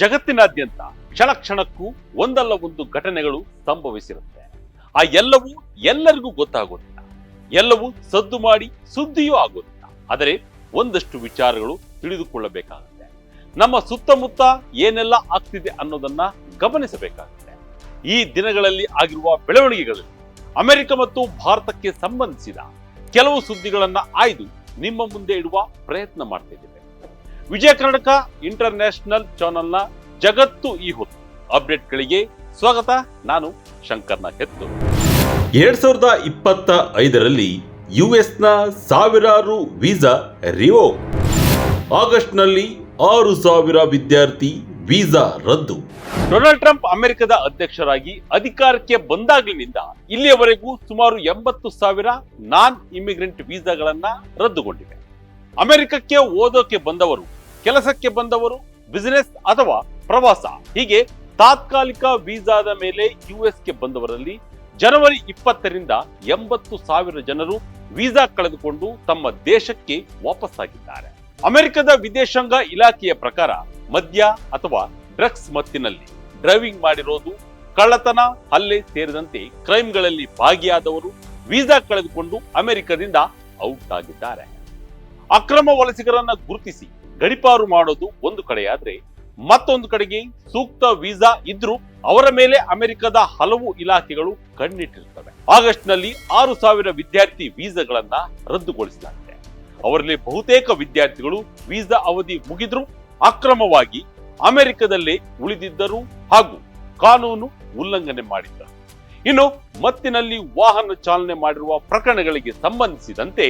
ಜಗತ್ತಿನಾದ್ಯಂತ ಕ್ಷಣ ಕ್ಷಣಕ್ಕೂ ಒಂದಲ್ಲ ಒಂದು ಘಟನೆಗಳು ಸಂಭವಿಸಿರುತ್ತೆ. ಆ ಎಲ್ಲವೂ ಎಲ್ಲರಿಗೂ ಗೊತ್ತಾಗೋದಿಲ್ಲ. ಎಲ್ಲವೂ ಸದ್ದು ಮಾಡಿ ಸುದ್ದಿಯೂ ಆಗೋದಿಲ್ಲ. ಆದರೆ ಒಂದಷ್ಟು ವಿಚಾರಗಳು ತಿಳಿದುಕೊಳ್ಳಬೇಕಾಗುತ್ತೆ. ನಮ್ಮ ಸುತ್ತಮುತ್ತ ಏನೆಲ್ಲ ಆಗ್ತಿದೆ ಅನ್ನೋದನ್ನ ಗಮನಿಸಬೇಕಾಗುತ್ತೆ. ಈ ದಿನಗಳಲ್ಲಿ ಆಗಿರುವ ಬೆಳವಣಿಗೆಗಳು ಅಮೆರಿಕ ಮತ್ತು ಭಾರತಕ್ಕೆ ಸಂಬಂಧಿಸಿದ ಕೆಲವು ಸುದ್ದಿಗಳನ್ನ ಆಯ್ದು ನಿಮ್ಮ ಮುಂದೆ ಇಡುವ ಪ್ರಯತ್ನ ಮಾಡ್ತಿದ್ದೇವೆ. ವಿಜಯ ಕರ್ನಾಟಕ ಇಂಟರ್ನ್ಯಾಷನಲ್ ಚಾನೆಲ್ನ ಜಗತ್ತು ಈ ಹೊತ್ತು. ಅಪ್ಡೇಟ್ಗಳಿಗೆ ಸ್ವಾಗತ ನಾನು ಶಂಕರ್ನ ಹೆತ್ತು. ಎರಡ್ ಸಾವಿರದ ಇಪ್ಪತ್ತ ಐದರಲ್ಲಿ ಯುಎಸ್ನ ಸಾವಿರಾರು ವೀಸಾ ರಿವೋ. ಆಗಸ್ಟ್ನಲ್ಲಿ ಆರು ಸಾವಿರ ವಿದ್ಯಾರ್ಥಿ ವೀಸಾ ರದ್ದು. ಡೊನಾಲ್ಡ್ ಟ್ರಂಪ್ ಅಮೆರಿಕದ ಅಧ್ಯಕ್ಷರಾಗಿ ಅಧಿಕಾರಕ್ಕೆ ಬಂದಾಗಲಿನಿಂದ ಇಲ್ಲಿಯವರೆಗೂ ಸುಮಾರು ಎಂಬತ್ತು ಸಾವಿರ ನಾನ್ ಇಮಿಗ್ರೆಂಟ್ ವೀಸಾಗಳನ್ನ ರದ್ದುಗೊಂಡಿವೆ. ಅಮೆರಿಕಕ್ಕೆ ಓದೋಕೆ ಬಂದವರು ಕೆಲಸಕ್ಕೆ ಬಂದವರು ಬಿಸಿನೆಸ್ ಅಥವಾ ಪ್ರವಾಸ. ಹೀಗೆ ತಾತ್ಕಾಲಿಕ ವೀಸಾದ ಮೇಲೆ ಯುಎಸ್ಗೆ ಬಂದವರಲ್ಲಿ ಜನವರಿ ಇಪ್ಪತ್ತರಿಂದ ಎಂಬತ್ತು ಸಾವಿರ ಜನರು ವೀಸಾ ಕಳೆದುಕೊಂಡು ತಮ್ಮ ದೇಶಕ್ಕೆ ವಾಪಸ್ಸಾಗಿದ್ದಾರೆ. ಅಮೆರಿಕದ ವಿದೇಶಾಂಗ ಇಲಾಖೆಯ ಪ್ರಕಾರ ಮದ್ಯ ಅಥವಾ ಡ್ರಗ್ಸ್ ಮತ್ತಿನಲ್ಲಿ ಡ್ರೈವಿಂಗ್ ಮಾಡಿರೋದು ಕಳ್ಳತನ, ಹಲ್ಲೆ ಸೇರಿದಂತೆ ಕ್ರೈಮ್ಗಳಲ್ಲಿ ಭಾಗಿಯಾದವರು ವೀಸಾ ಕಳೆದುಕೊಂಡು ಅಮೆರಿಕದಿಂದ ಔಟ್ ಆಗಿದ್ದಾರೆ. ಅಕ್ರಮ ವಲಸಿಗರನ್ನ ಗುರುತಿಸಿ ಗಡಿಪಾರು ಮಾಡೋದು ಒಂದು ಕಡೆಯಾದ್ರೆ ಮತ್ತೊಂದು ಕಡೆಗೆ ಸೂಕ್ತ ವೀಸಾ ಇದ್ರೂ ಅವರ ಮೇಲೆ ಅಮೆರಿಕದ ಹಲವು ಇಲಾಖೆಗಳು ಕಣ್ಣಿಟ್ಟಿರ್ತವೆ. ಆಗಸ್ಟ್ನಲ್ಲಿ ಆರು ಸಾವಿರ ವಿದ್ಯಾರ್ಥಿ ವೀಸಾಗಳನ್ನ ರದ್ದುಗೊಳಿಸಲಾಗಿದೆ. ಅವರಲ್ಲಿ ಬಹುತೇಕ ವಿದ್ಯಾರ್ಥಿಗಳು ವೀಸಾ ಅವಧಿ ಮುಗಿದ್ರು ಅಕ್ರಮವಾಗಿ ಅಮೆರಿಕದಲ್ಲೇ ಉಳಿದಿದ್ದರು ಹಾಗೂ ಕಾನೂನು ಉಲ್ಲಂಘನೆ ಮಾಡಿದ್ದರು. ಇನ್ನು ಮತ್ತಿನಲ್ಲಿ ವಾಹನ ಚಾಲನೆ ಮಾಡಿರುವ ಪ್ರಕರಣಗಳಿಗೆ ಸಂಬಂಧಿಸಿದಂತೆ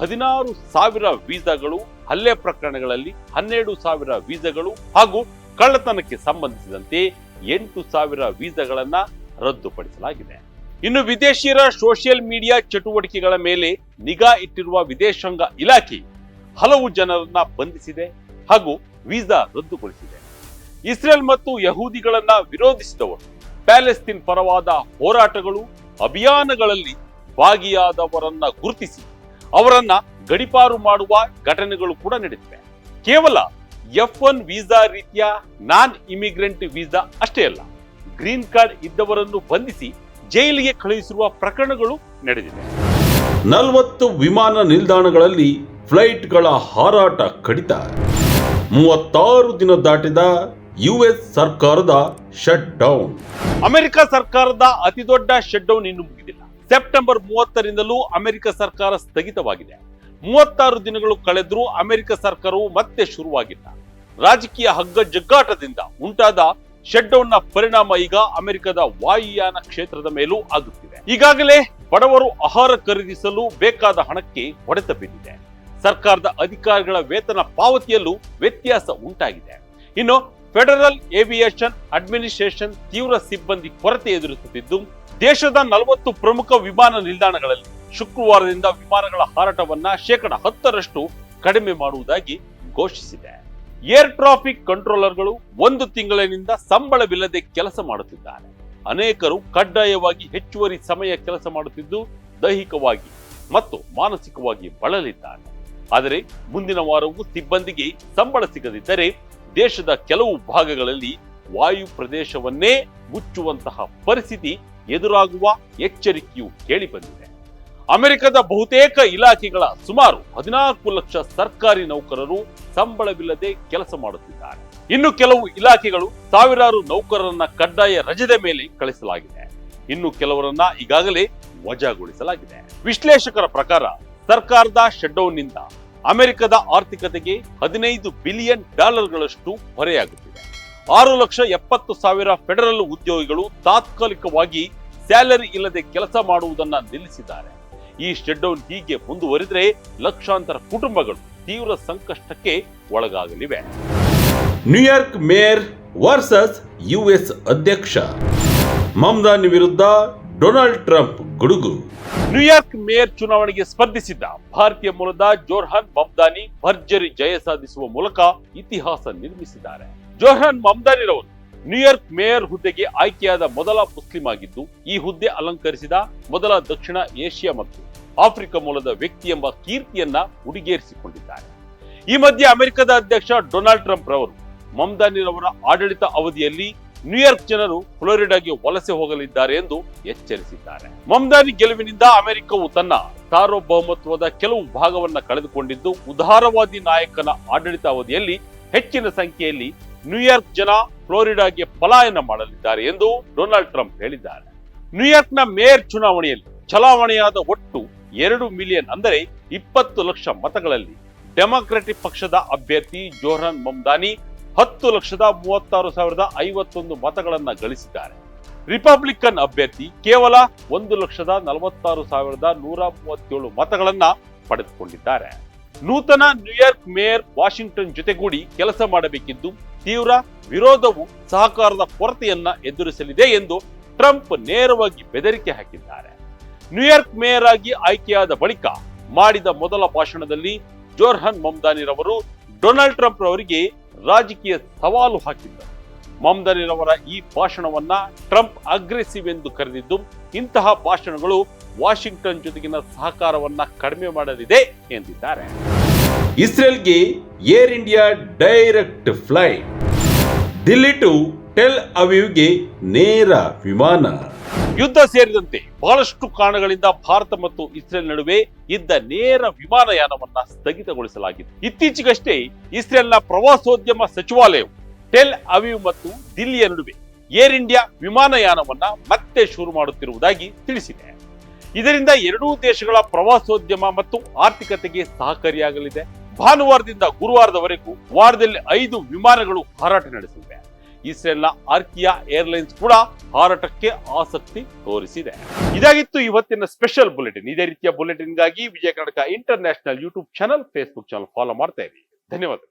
ಹದಿನಾರು ಸಾವಿರ ವೀಸಾಗಳು ಹಲ್ಲೆ ಪ್ರಕರಣಗಳಲ್ಲಿ ಹನ್ನೆರಡು ಸಾವಿರ ವೀಸಾಗಳು ಹಾಗೂ ಕಳ್ಳತನಕ್ಕೆ ಸಂಬಂಧಿಸಿದಂತೆ ಎಂಟು ಸಾವಿರ ವೀಸಾಗಳನ್ನ ರದ್ದುಪಡಿಸಲಾಗಿದೆ. ಇನ್ನು ವಿದೇಶಿಯರ ಸೋಷಿಯಲ್ ಮೀಡಿಯಾ ಚಟುವಟಿಕೆಗಳ ಮೇಲೆ ನಿಗಾ ಇಟ್ಟಿರುವ ವಿದೇಶಾಂಗ ಇಲಾಖೆ ಹಲವು ಜನರನ್ನ ಬಂಧಿಸಿದೆ ಹಾಗೂ ವೀಸಾ ರದ್ದುಗೊಳಿಸಿದೆ. ಇಸ್ರೇಲ್ ಮತ್ತು ಯಹೂದಿಗಳನ್ನ ವಿರೋಧಿಸಿದವರು ಪ್ಯಾಲೆಸ್ತೀನ್ ಪರವಾದ ಹೋರಾಟಗಳು, ಅಭಿಯಾನಗಳಲ್ಲಿ ಭಾಗಿಯಾದವರನ್ನ ಗುರುತಿಸಿ ಅವರನ್ನ ಗಡಿಪಾರು ಮಾಡುವ ಘಟನೆಗಳು ಕೂಡ ನಡೆದಿವೆ. ಕೇವಲ ಎಫ್ ಒನ್ ವೀಸಾ ರೀತಿಯ ನಾನ್ ಇಮಿಗ್ರೆಂಟ್ ವೀಸಾ ಅಷ್ಟೇ ಅಲ್ಲ ಗ್ರೀನ್ ಕಾರ್ಡ್ ಇದ್ದವರನ್ನು ಬಂಧಿಸಿ ಜೈಲಿಗೆ ಕಳುಹಿಸಿರುವ ಪ್ರಕರಣಗಳು ನಡೆದಿವೆ ನಲವತ್ತು ವಿಮಾನ ನಿಲ್ದಾಣಗಳಲ್ಲಿ ಫ್ಲೈಟ್ಗಳ ಹಾರಾಟ ಕಡಿತ. ಮೂವತ್ತಾರು ದಿನ ದಾಟಿದ ಯುಎಸ್ ಸರ್ಕಾರದ ಶಟ್ ಡೌನ್ ಅಮೆರಿಕ ಸರ್ಕಾರದ ಅತಿದೊಡ್ಡ ಶಟ್ಡೌನ್ ಇನ್ನು ಮುಗಿದಿಲ್ಲ. ಸೆಪ್ಟೆಂಬರ್ ಮೂವತ್ತರಿಂದಲೂ ಅಮೆರಿಕ ಸರ್ಕಾರ ಸ್ಥಗಿತವಾಗಿದೆ. ಮೂವತ್ತಾರು ದಿನಗಳು ಕಳೆದರೂ ಅಮೆರಿಕ ಸರ್ಕಾರವು ಮತ್ತೆ ಶುರುವಾಗಿಲ್ಲ. ರಾಜಕೀಯ ಹಗ್ಗ ಜಗ್ಗಾಟದಿಂದ ಉಂಟಾದ ಶಟ್ಡೌನ್ನ ಪರಿಣಾಮ ಈಗ ಅಮೆರಿಕದ ವಾಯುಯಾನ ಕ್ಷೇತ್ರದ ಮೇಲೂ ಆಗುತ್ತಿದೆ ಈಗಾಗಲೇ ಬಡವರು ಆಹಾರ ಖರೀದಿಸಲು ಬೇಕಾದ ಹಣಕ್ಕೆ ಹೊಡೆತ ಬಿದ್ದಿದೆ. ಸರ್ಕಾರದ ಅಧಿಕಾರಿಗಳ ವೇತನ ಪಾವತಿಯಲ್ಲೂ ವ್ಯತ್ಯಾಸ ಉಂಟಾಗಿದೆ. ಇನ್ನು ಫೆಡರಲ್ ಏವಿಯೇಷನ್ ಅಡ್ಮಿನಿಸ್ಟ್ರೇಷನ್ ತೀವ್ರ ಸಿಬ್ಬಂದಿ ಕೊರತೆ ಎದುರಿಸುತ್ತಿದ್ದು, ದೇಶದ ನಲವತ್ತು ಪ್ರಮುಖ ವಿಮಾನ ನಿಲ್ದಾಣಗಳಲ್ಲಿ ಶುಕ್ರವಾರದಿಂದ ವಿಮಾನಗಳ ಹಾರಾಟವನ್ನ ಶೇಕಡ ಹತ್ತರಷ್ಟು ಕಡಿಮೆ ಮಾಡುವುದಾಗಿ ಘೋಷಿಸಿದೆ. ಏರ್ ಟ್ರಾಫಿಕ್ ಕಂಟ್ರೋಲರ್ಗಳು ಒಂದು ತಿಂಗಳಿನಿಂದ ಸಂಬಳವಿಲ್ಲದೆ ಕೆಲಸ ಮಾಡುತ್ತಿದ್ದಾರೆ. ಅನೇಕರು ಕಡ್ಡಾಯವಾಗಿ ಹೆಚ್ಚುವರಿ ಸಮಯ ಕೆಲಸ ಮಾಡುತ್ತಿದ್ದು ದೈಹಿಕವಾಗಿ ಮತ್ತು ಮಾನಸಿಕವಾಗಿ ಬಳಲಿದ್ದಾರೆ. ಆದರೆ ಮುಂದಿನ ವಾರವೂ ಸಿಬ್ಬಂದಿಗೆ ಸಂಬಳ ಸಿಗದಿದ್ದರೆ ದೇಶದ ಕೆಲವು ಭಾಗಗಳಲ್ಲಿ ವಾಯು ಪ್ರದೇಶವನ್ನೇ ಮುಚ್ಚುವಂತಹ ಪರಿಸ್ಥಿತಿ ಎದುರಾಗುವ ಎಚ್ಚರಿಕೆಯು ಕೇಳಿಬಂದಿದೆ. ಅಮೆರಿಕದ ಬಹುತೇಕ ಇಲಾಖೆಗಳ ಸುಮಾರು ಹದಿನಾಲ್ಕು ಲಕ್ಷ ಸರ್ಕಾರಿ ನೌಕರರು ಸಂಬಳವಿಲ್ಲದೆ ಕೆಲಸ ಮಾಡುತ್ತಿದ್ದಾರೆ. ಇನ್ನು ಕೆಲವು ಇಲಾಖೆಗಳು ಸಾವಿರಾರು ನೌಕರರನ್ನ ಕಡ್ಡಾಯ ರಜದ ಮೇಲೆ ಕಳಿಸಲಾಗಿದೆ. ಇನ್ನು ಕೆಲವರನ್ನ ಈಗಾಗಲೇ ವಜಾಗೊಳಿಸಲಾಗಿದೆ. ವಿಶ್ಲೇಷಕರ ಪ್ರಕಾರ ಸರ್ಕಾರದ ಶಟ್ಡೌನ್ನಿಂದ ಅಮೆರಿಕದ ಆರ್ಥಿಕತೆಗೆ ಹದಿನೈದು ಬಿಲಿಯನ್ ಡಾಲರ್ಗಳಷ್ಟು ಹೊರೆಯಾಗುತ್ತಿದೆ. ಆರು ಲಕ್ಷ ಎಪ್ಪತ್ತು ಸಾವಿರ ಫೆಡರಲ್ ಉದ್ಯೋಗಿಗಳು ತಾತ್ಕಾಲಿಕವಾಗಿ ಸ್ಯಾಲರಿ ಇಲ್ಲದೆ ಕೆಲಸ ಮಾಡುವುದನ್ನು ನಿಲ್ಲಿಸಿದ್ದಾರೆ. ಈ ಶಟ್ಡೌನ್ ಹೀಗೆ ಮುಂದುವರಿದರೆ ಲಕ್ಷಾಂತರ ಕುಟುಂಬಗಳು ತೀವ್ರ ಸಂಕಷ್ಟಕ್ಕೆ ಒಳಗಾಗಲಿವೆ. New York mayor versus US ಅಧ್ಯಕ್ಷ. ಮಮ್ದಾನಿ ವಿರುದ್ಧ ಡೊನಾಲ್ಡ್ ಟ್ರಂಪ್ ಗುಡುಗು. ನ್ಯೂಯಾರ್ಕ್ ಮೇಯರ್ ಚುನಾವಣೆಗೆ ಸ್ಪರ್ಧಿಸಿದ್ದ ಭಾರತೀಯ ಮೂಲದ ಜೋರ್ಹಾನ್ ಮಮ್ದಾನಿ ಭರ್ಜರಿ ಜಯ ಸಾಧಿಸುವ ಮೂಲಕ ಇತಿಹಾಸ ನಿರ್ಮಿಸಿದ್ದಾರೆ. ಜೋರ್ಹಾನ್ ಮಮ್ದಾನಿರವರು ನ್ಯೂಯಾರ್ಕ್ ಮೇಯರ್ ಹುದ್ದೆಗೆ ಆಯ್ಕೆಯಾದ ಮೊದಲ ಮುಸ್ಲಿಂ ಆಗಿದ್ದು, ಈ ಹುದ್ದೆ ಅಲಂಕರಿಸಿದ ಮೊದಲ ದಕ್ಷಿಣ ಏಷ್ಯಾ ಮತ್ತು ಆಫ್ರಿಕಾ ಮೂಲದ ವ್ಯಕ್ತಿ ಎಂಬ ಕೀರ್ತಿಯನ್ನ ಉಡಿಗೇರಿಸಿಕೊಂಡಿದ್ದಾರೆ. ಈ ಮಧ್ಯೆ ಅಮೆರಿಕದ ಅಧ್ಯಕ್ಷ ಡೊನಾಲ್ಡ್ ಟ್ರಂಪ್ ರವರು ಅವರ ಆಡಳಿತ ಅವಧಿಯಲ್ಲಿ ನ್ಯೂಯಾರ್ಕ್ ಜನರು ಫ್ಲೋರಿಡಾಗೆ ವಲಸೆ ಹೋಗಲಿದ್ದಾರೆ ಎಂದು ಎಚ್ಚರಿಸಿದ್ದಾರೆ. ಮಮ್ದಾನಿ ಗೆಲುವಿನಿಂದ ಅಮೆರಿಕವು ತನ್ನ ಸಾರ್ವಭೌಮತ್ವದ ಕೆಲವು ಭಾಗವನ್ನ ಕಳೆದುಕೊಂಡಿದ್ದು, ಉದಾರವಾದಿ ನಾಯಕನ ಆಡಳಿತ ಅವಧಿಯಲ್ಲಿ ಹೆಚ್ಚಿನ ಸಂಖ್ಯೆಯಲ್ಲಿ ನ್ಯೂಯಾರ್ಕ್ ಜನ ಫ್ಲೋರಿಡಾಗೆ ಪಲಾಯನ ಮಾಡಲಿದ್ದಾರೆ ಎಂದು ಡೊನಾಲ್ಡ್ ಟ್ರಂಪ್ ಹೇಳಿದ್ದಾರೆ. ನ್ಯೂಯಾರ್ಕ್ನ ಮೇಯರ್ ಚುನಾವಣೆಯಲ್ಲಿ ಚಲಾವಣೆಯಾದ ಒಟ್ಟು ಎರಡು ಮಿಲಿಯನ್ ಅಂದರೆ ಇಪ್ಪತ್ತು ಲಕ್ಷ ಮತಗಳಲ್ಲಿ ಡೆಮಾಕ್ರೆಟಿಕ್ ಪಕ್ಷದ ಅಭ್ಯರ್ಥಿ ಜೋಹ್ರನ್ ಮಮ್ದಾನಿ ಹತ್ತು ಲಕ್ಷದ ಮೂವತ್ತಾರು ಸಾವಿರದ ಐವತ್ತೊಂದು ಮತಗಳನ್ನು ಗಳಿಸಿದ್ದಾರೆ. ರಿಪಬ್ಲಿಕನ್ ಅಭ್ಯರ್ಥಿ ಕೇವಲ ಒಂದು ಲಕ್ಷದ ನಲವತ್ತಾರು ಸಾವಿರದ ನೂರ ಮೂವತ್ತೇಳು ಮತಗಳನ್ನು ಪಡೆದುಕೊಂಡಿದ್ದಾರೆ. ನೂತನ ನ್ಯೂಯಾರ್ಕ್ ಮೇಯರ್ ವಾಷಿಂಗ್ಟನ್ ಜೊತೆಗೂಡಿ ಕೆಲಸ ಮಾಡಬೇಕಿದ್ದು ತೀವ್ರ ವಿರೋಧವು ಸಹಕಾರದ ಕೊರತೆಯನ್ನ ಎದುರಿಸಲಿದೆ ಎಂದು ಟ್ರಂಪ್ ನೇರವಾಗಿ ಬೆದರಿಕೆ ಹಾಕಿದ್ದಾರೆ. ನ್ಯೂಯಾರ್ಕ್ ಮೇಯರ್ ಆಗಿ ಆಯ್ಕೆಯಾದ ಬಳಿಕ ಮಾಡಿದ ಮೊದಲ ಭಾಷಣದಲ್ಲಿ ಜೋರ್ಹನ್ ಮಮ್ದಾನಿರವರು ಡೊನಾಲ್ಡ್ ಟ್ರಂಪ್ ರವರಿಗೆ ರಾಜಕೀಯ ಸವಾಲು ಹಾಕಿದ್ದರು. ಮಮ್ದಾನಿರವರ ಈ ಭಾಷಣವನ್ನ ಟ್ರಂಪ್ ಅಗ್ರೆಸಿವ್ ಎಂದು ಕರೆದಿದ್ದು ಇಂತಹ ಭಾಷಣಗಳು ವಾಷಿಂಗ್ಟನ್ ಜೊತೆಗಿನ ಸಹಕಾರವನ್ನ ಕಡಿಮೆ ಮಾಡಲಿದೆ ಎಂದಿದ್ದಾರೆ. ಇಸ್ರೇಲ್ಗೆ Air India direct flight. Delhi to Tel ಅವಿವ್ಗೆ ನೇರ ವಿಮಾನ. ಯುದ್ಧ ಸೇರಿದಂತೆ ಬಹಳಷ್ಟು ಕಾರಣಗಳಿಂದ ಭಾರತ ಮತ್ತು ಇಸ್ರೇಲ್ ನಡುವೆ ಇದ್ದ ನೇರ ವಿಮಾನಯಾನವನ್ನ ಸ್ಥಗಿತಗೊಳಿಸಲಾಗಿದೆ. ಇತ್ತೀಚೆಗಷ್ಟೇ ಇಸ್ರೇಲ್ನ ಪ್ರವಾಸೋದ್ಯಮ ಸಚಿವಾಲಯವು ಟೆಲ್ ಅವಿವ್ ಮತ್ತು ದಿಲ್ಲಿಯ ನಡುವೆ ಏರ್ ಇಂಡಿಯಾ ವಿಮಾನಯಾನವನ್ನ ಮತ್ತೆ ಶುರು ಮಾಡುತ್ತಿರುವುದಾಗಿ ತಿಳಿಸಿದೆ. ಇದರಿಂದ ಎರಡೂ ದೇಶಗಳ ಪ್ರವಾಸೋದ್ಯಮ ಮತ್ತು ಆರ್ಥಿಕತೆಗೆ ಸಹಕಾರಿಯಾಗಲಿದೆ. ಭಾನುವಾರದಿಂದ ಗುರುವಾರದವರೆಗೂ ವಾರದಲ್ಲಿ ಐದು ವಿಮಾನಗಳು ಹಾರಾಟ ನಡೆಸಿವೆ. ಇಸ್ರೇಲ್ನ ಆರ್ಕಿಯಾ ಏರ್ಲೈನ್ಸ್ ಕೂಡ ಹಾರಾಟಕ್ಕೆ ಆಸಕ್ತಿ ತೋರಿಸಿದೆ. ಇದಾಗಿತ್ತು ಇವತ್ತಿನ ಸ್ಪೆಷಲ್ ಬುಲೆಟಿನ್. ಇದೇ ರೀತಿಯ ಬುಲೆಟಿನ್ಗಾಗಿ Vijaya Karnataka international YouTube channel, Facebook channel follow ಮಾಡ್ತಾ ಇರಿ. ಧನ್ಯವಾದಗಳು.